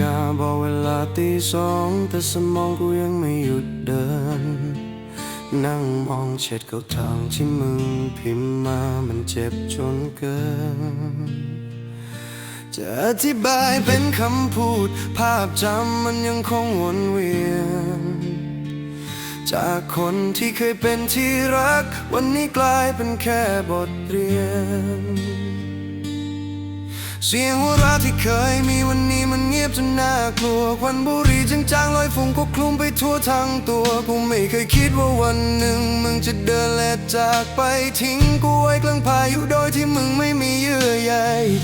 กาบอกเวลาตีสองแต่สมองกูยังไม่หยุดเดิน นั่งมองเช็ดเขาทางที่มึงพิมพ์มามันเจ็บจนเกิน จะอธิบายเป็นคำพูด ภาพจำมันยังคงวนเวียน จากคนที่เคยเป็นที่รัก วันนี้กลายเป็นแค่บทเรียน เสียงหัวเราะที่เคยมีวันนี้มันเงียบจนน่ากลัวควันบุหรี่จางๆลอยฝุ่งก็คลุมไปทั่วทั้งตัวกูไม่เคยคิดว่าวันหนึ่งมึงจะเดินและจากไปทิ้งกูไว้กลางพายุโดยที่มึงไม่มีเยื่อใย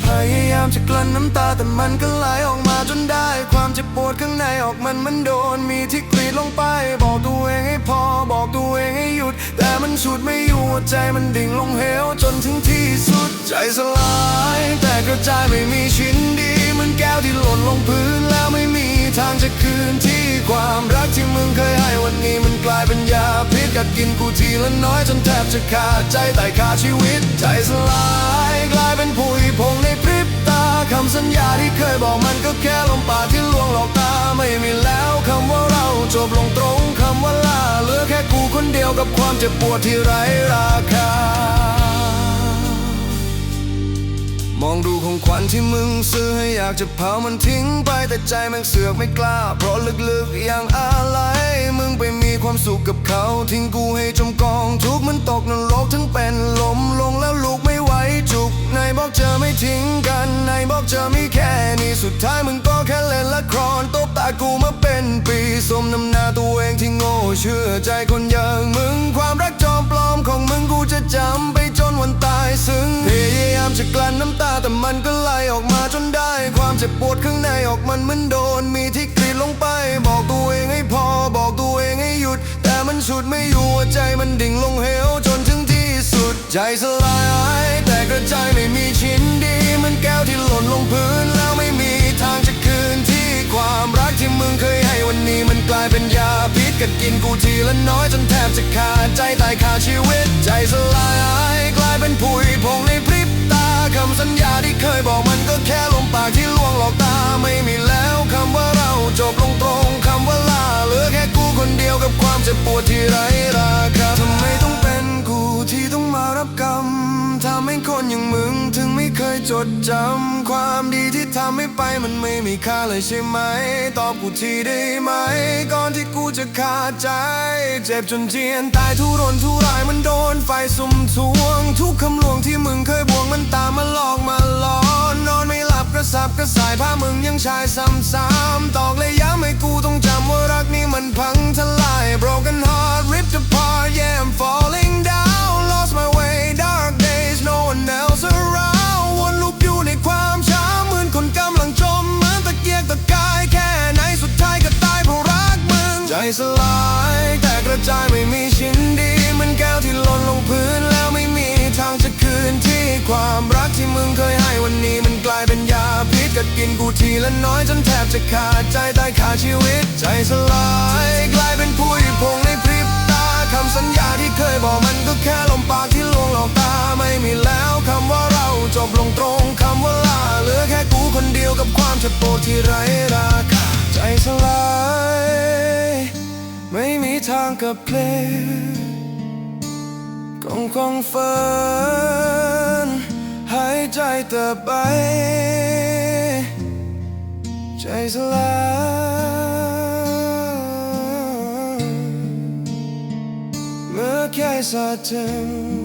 พยายามจะกลั้นน้ำตาแต่มันก็ไหลออกมาจนได้ ความเจ็บปวดข้างในออกมันมันโดนมีที่กรีดลงไป บอกตัวเองให้พอบอกตัวเองให้หยุด แต่มันฉุดไม่อยู่ หัวใจมันดิ่งลงเหวจนถึงที่สุดใจสลาย แต่กระจายไม่มีชิ้นดีเหมันแก้วที่หล่นลงพื้นแล้วไม่มีทางจะคืนที่ความรักที่มึงเคยให้วันนี้มันกลายเป็นยาพิษกัดกินกูทีละน้อยจนแทบจะขาดใจแต่ขาดชีวิต ใจสลายกลายเป็นผุยพงในพริบตาคำสัญญาที่เคยบอกมันก็แค่ลมปากที่ลวงหลอกตาไม่มีแล้วคำว่าเราจบลงตรง กูคนเดียวกับความเจ็บปวดที่ไร้ราคา มองดูของขวัญที่มึงซื้อให้อยากจะเผามันทิ้งไปแต่ใจม่งเสือกไม่กล้า เพราะลึกๆอย่างอะไรมึงไปมีความสุขกับเขา ทิ้งกูให้จมกองทุกข์มันตกนรกทั้งเป็นลมลงแล้วลูกไม่ไหวจุกไหนบอกเจอไม่ทิ้งกันไหนบอกเจอไม่แค่นี้สุดท้ายมึงก็ กูมาเป็นปีสมน้ำหน้าตัวเองที่โง่เชื่อใจคนอย่างมึงความรักจอมปลอมของมึงกูจะจำไปจนวันตายซึ่งพยายามจะกลั้นน้ำตาแต่มันก็ไหลออกมาจนได้ ความเจ็บปวดข้างในออกมันเหมือนโดนมีที่กรีดลงไป บอกตัวเองให้พอบอกตัวเองให้หยุด แต่มันฉุดไม่อยู่ใจมันดิ่งลงเหวจนถึงที่สุดใจสลาย แต่กระจายไม่มีชิ้นดีเหมันแก้วที่หล่นลงพื้น ความรักที่มึงเคยให้วันนี้มันกลายเป็นยาพิษกัดกินกูทีละน้อยจนแทบจะขาดใจตายขาดชีวิต ใจสลายกลายเป็นผุยพงในพริบตาคำสัญญาที่เคยบอกมันก็แค่ลมปากที่ลวงหลอกตาไม่มีแล้วคำว่าเราจบลงตรงคำว่าลาเหลือแค่กูคนเดียวกับความเจ็บปวดที่ไร จดจำความดีที่ทำให้ไปมันไม่มีค่าเลยใช่ไหม ตอบกูทีได้ไหม ก่อนที่กูจะขาดใจ เจ็บจนเจียนตายทุรนทุรายมันโดนไฟสุ่มทวง ทุกคำลวงที่มึงเคยบวงมันตามมาหลอกมาหลอนนอนไม่หลับกระสับกระส่ายผ้ามึงยังชายซ้ำๆตอกเลยย้ำให้กูต้องจำว่ารักนี้มันพังทลาย broken heart สลาย แต่กระจายไม่มีชิ้นดีมือนแก้วที่หล่นลงพื้นแล้วไม่มีทางจะคืนที่ความรักที่มึงเคยให้วันนี้มันกลายเป็นยาพิษกัดกินกูทีละน้อยจนแทบจะขาดใจตายขาดชีวิต ใจสลายกลายเป็นผุยพงในพริบตาคำสัญญาที่เคยบอกมันก็แค่ลมปากที่ลวงหลอกตาไม่มีแล้วคำว่าเราจบลงตรงคำว่าลาเหลือแค่กูคนเดียวกับความเจ็บปวดที่ไร้ กับเพลงของของฝันหายใจเติบไป ใจสลายเมื่อแค่สะเทือน